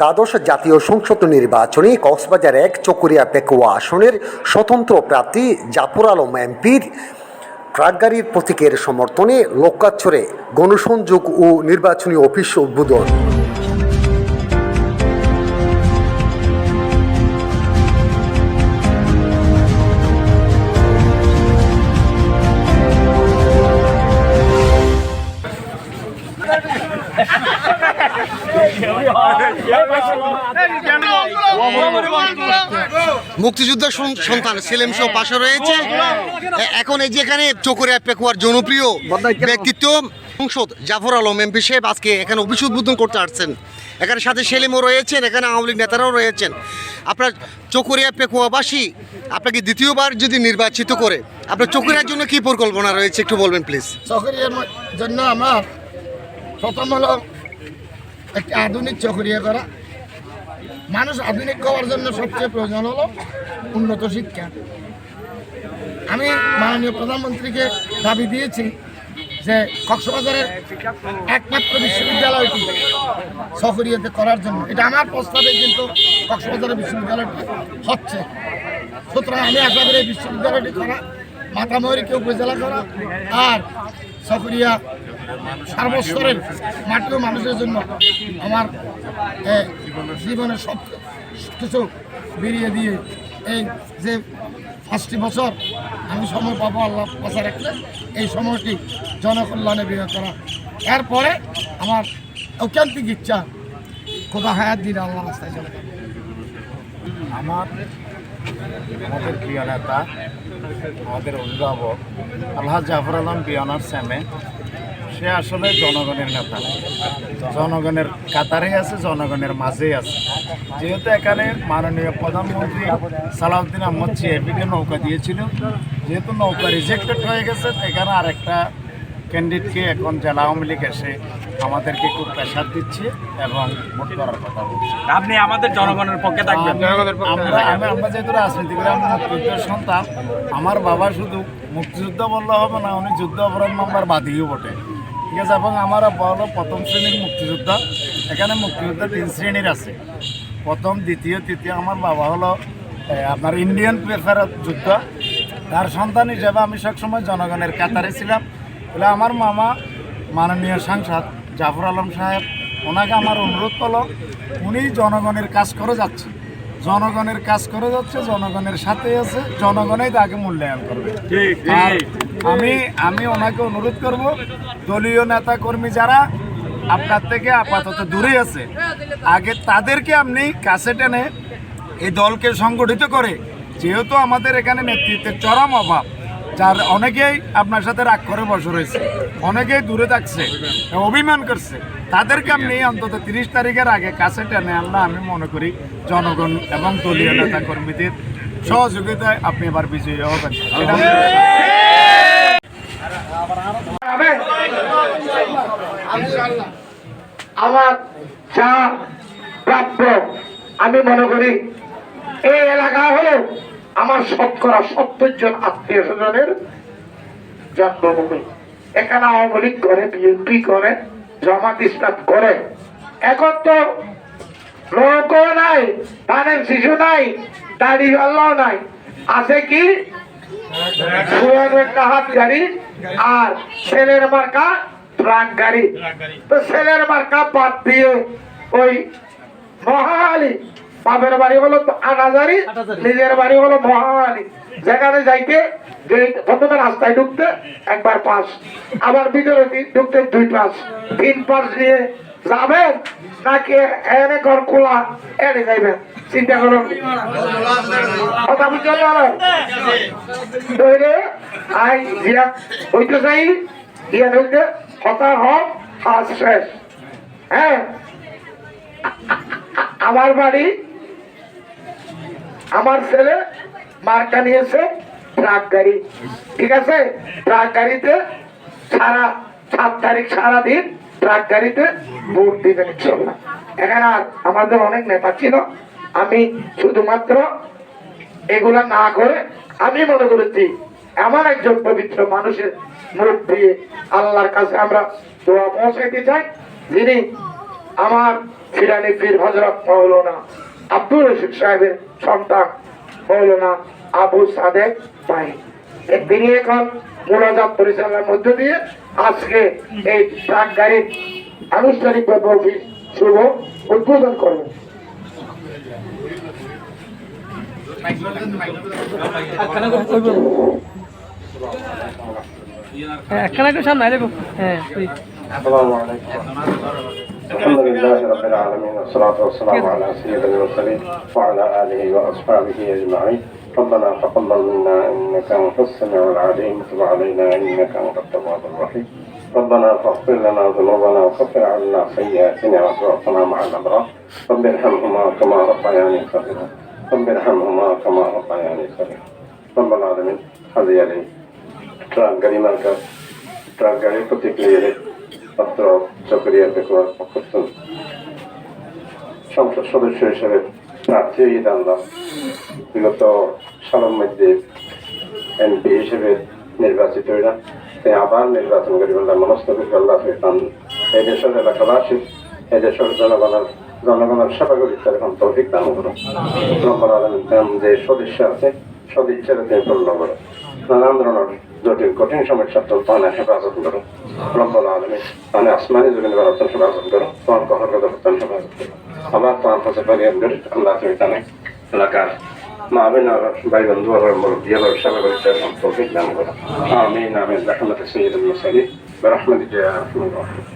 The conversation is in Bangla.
দ্বাদশ জাতীয় সংসদ নির্বাচনে কক্সবাজার এক, চকরিয়া পেকুয়া আসনের স্বতন্ত্র প্রার্থী জাফর আলম এমপির ট্রাকগাড়ির প্রতীকের সমর্থনে লোকাচ্ছরে গণসংযোগ ও নির্বাচনী অফিস উদ্বোধন। মুক্তিযোদ্ধার সন্তান সেলেম সহ পাশে রয়েছে। এখন এই যে এখানে চকরিয়া পেকুয়ার জনপ্রিয় ব্যক্তিত্ব সংসদ জাফর আলম, এমপি সাহেব আজকে এখানে অফিস উদ্বোধন করতে আসছেন। এখানে সাথে সেলিমও রয়েছেন, এখানে আওয়ামী লীগ নেতারাও রয়েছেন। আপনার চকরিয়া পেকুয়াবাসী আপনাকে দ্বিতীয়বার যদি নির্বাচিত করে, আপনার চকরিয়ার জন্য কি পরিকল্পনা রয়েছে একটু বলবেন প্লিজ চকরিয়ার জন্য আমার প্রথম হলো একটি আধুনিক চকরিয়া করা। মানুষ আধুনিক হওয়ার জন্য সবচেয়ে প্রয়োজন হলো উন্নত শিক্ষা। আমি মাননীয় প্রধানমন্ত্রীকে দাবি দিয়েছি যে কক্সবাজারের একমাত্র বিশ্ববিদ্যালয়টি চকরিয়াতে করার জন্য। এটা আমার প্রস্তাবে কিন্তু কক্সবাজারের বিশ্ববিদ্যালয়টি হচ্ছে। সুতরাং আমি আশা করি এই বিশ্ববিদ্যালয়টি করা, মাতামহরীকে উপজেলা করা আর চকরিয়া সর্বস্তরের মাটিও মানুষের জন্য আমার জীবনের সব কিছু বেরিয়ে দিয়ে এই যে পাঁচটি বছর আমি সময় পাবো আল্লাহ পাশে রাখলে এই সময়টি জনকল্যাণে বিয়ে করা এরপরে আমার ঐকান্তিক ইচ্ছা কোথা হায়াত দিন আল্লাহ রাস্তায় চলে। আমার আমাদের প্রিয় নেতা আমাদের অভিভাবক আল্লাহ জাফর আলম বিয়ানার স্যামে সে আসলে জনগণের নেতা। জনগণের কাতারে আছে জনগণের মাঝেই আছে। যেহেতু এখানে মাননীয় প্রধানমন্ত্রী সালাউদ্দিন আহমদ চিএপিকে নৌকা দিয়েছিল যেহেতু নৌকা রিজেক্টেড হয়ে গেছে এখানে আরেকটা ক্যান্ডিডেটকে এখন জেলা আওয়ামী লীগ এসে আমাদেরকে খুব প্রেশার দিচ্ছে এবং ভোট করার কথা বলছে। আপনি আমাদের জনগণের পক্ষে থাকবেন। আমরা আমি আমরা যেহেতু রাজনীতি করি আমি মুক্তিযুদ্ধের সন্তান। আমার বাবা শুধু মুক্তিযুদ্ধ বললে হবে না উনি যুদ্ধ অপরাধ মামলার বাদীও বটে। ঠিক আছে, এবং আমার আব্বা প্রথম শ্রেণির মুক্তিযোদ্ধা। এখানে মুক্তিযোদ্ধা তিন শ্রেণির আছে। প্রথম, দ্বিতীয়, তৃতীয়, আমার বাবা হলো আপনার ইন্ডিয়ান প্রেফার যোদ্ধা। তার সন্তান হিসেবে আমি সবসময় জনগণের কাতারে ছিলাম। বলে আমার মামা মাননীয় সাংসদ জাফর আলম সাহেব, ওনাকে আমার অনুরোধ হলো, উনি জনগণের কাজ করে যাচ্ছে জনগণের কাজ করে যাচ্ছে জনগণের সাথে আছে জনগণই তাকে মূল্যায়ন করবে। আর আমি আমি ওনাকে অনুরোধ করব দলীয় নেতা কর্মী যারা আপনার থেকে আপাতত দূরে আছে আগে তাদেরকে আপনি কাছে টেনে এই দলকে সংগঠিত করে যেহেতু আমাদের এখানে নেতৃত্বের চরম অভাব যার অনেকেই আপনার সাথে রাগ করে বসে রয়েছে, অনেকেই দূরে থাকছে, অভিমান করছে তাদেরকে আপনি অন্তত তিরিশ তারিখের আগে কাছে টেনে আনলে আমি মনে করি জনগণ এবং দলীয় নেতা কর্মীদের সহযোগিতায় আপনি এবার বিজয়ী হবেন। আমার যা প্রাপ্য, আমি মনে করি এই এলাকা হলো আমার শতকরা সত্তর জন আত্মীয় স্বজনের জন্মভূমি। এখানে আওয়ামী লীগ করে বিএনপি করে, জামাত ইসলাম করে। এখন তো লোকও নাই ধানের শিশু নাই, দাড়ি আল্লাহ নাই। আছে কি? হাত গাড়ি আর ছেলের মার্কা ট্রাক গাড়ি। তো ছেলের মার্কা বাদ দিয়ে ওই মহালি বাপের বাড়ি হলো আনাজারি নিজের বাড়ি হলো মহালি। যেখানে যাইতে প্রথমে রাস্তায় ঢুকতে একবার পাস আবার ভিতরে ঢুকতে দুই পাস। তিন পাস নিয়ে যাবেন নাকি এনে ঘর খোলা এনে যাইবেন? চিন্তা করুন কথা বুঝতে পারলেন আই জিয়া হইতে চাই ইয়া হইতে কথা হোক আজ শেষ। হ্যাঁ? আমার বাড়ি আমার ছেলে মার্কা নিয়েছে ট্রাক গাড়ি। ঠিক আছে? ট্রাক গাড়িতে সারা সাত তারিখ সারাদিন ট্রাক গাড়িতে ভোট দিবেন ইনশাল্লাহ এখানে আর আমাদের অনেক নেতা ছিল। আমি শুধুমাত্র এগুলা না করে আমি মনে করেছি, এমন একজন পবিত্র মানুষের মুখ দিয়ে আল্লাহর কাছে আমরা দোয়া পৌঁছাইতে চাই, যিনি আমার ফিরানি পীর হজরত মৌলানা আব্দুল রশিদ সাহেবের সন্তান মৌলানা আবু সাদেক ভাই। তিনি এখন মোনাজাত পরিচালনার মধ্য দিয়ে আজকে এই ট্রাক গাড়ির আনুষ্ঠানিকভাবে অফিস শুভ উদ্বোধন করবেন হ্যাঁ, একখানা সামনে হ্যাঁ الحمد لله رب العالمين والصلاة والسلام على سيد المرسلين وعلى آله وأصحابه أجمعين. ربنا تقبل منا إنك أنت السميع العليم تب علينا إنك أنت التواب الرحيم. ربنا فاغفر لنا ذنوبنا وكفر عنا سيئاتنا وتوفنا مع الأبرار. رب ارحمهما كما ربياني صغيرا. رب ارحمهما كما ربياني صغيرا. رب العالمين هذه يعني ترى قريبا ترى قريبا تكليلي পত্র চকরিয়া বেকুয়ার পক্ষস্থল সংসদ সদস্য হিসেবে প্রার্থী ঈদ আল্লাহ বিগত সালের মধ্যে এমপি হিসেবে নির্বাচিত হইলা তাই আবার নির্বাচন করি বললাম মনস্তবিক আল্লাহ পান এই দেশের এলাকাবাসী, এই দেশের জনগণের জনগণের সেবা করি, তার এখন তৌফিক দান করো। যে সদস্য আছে সদিচ্ছার তিনি পূর্ণ করো। নানান ধরনের জটিল, কঠিন সমস্যার তো তাহলে হেফাজত করো। রব্বুল আলমী তাহলে আসমানি জমিন বারতন হেফাজত করো তোমার কহর কথা বর্তন হেফাজত করো আবার তোমার কাছে পারিয়াম করি আল্লাহ তুমি তানে এলাকার মা বিন আর ভাই বন্ধু আর মুরব্বী আর সেবা করি তার তৌফিক দান করো আমিন আমিন রহমত সৈয়দ মুরসালিন برحمتك يا ارحم الراحمين